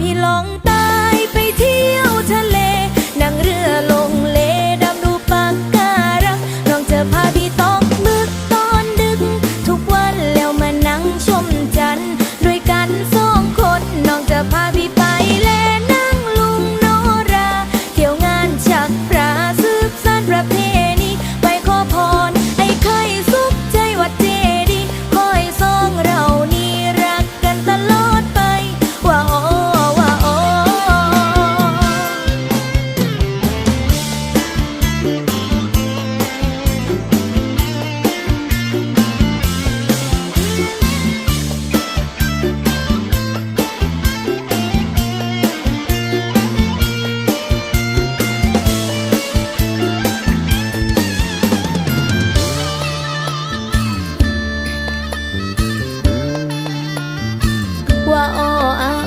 พี่ลองตายไปเที่ยวทะเล นั่งเรือลงเลดำดูปากการังน้องจะพาพี่ตอกมึกตอนดึก ทุกวันแล้วมานั่งชมจันทร์ด้วยกันสองคนน้องจะพาพี่ไป ว่าอ้ออา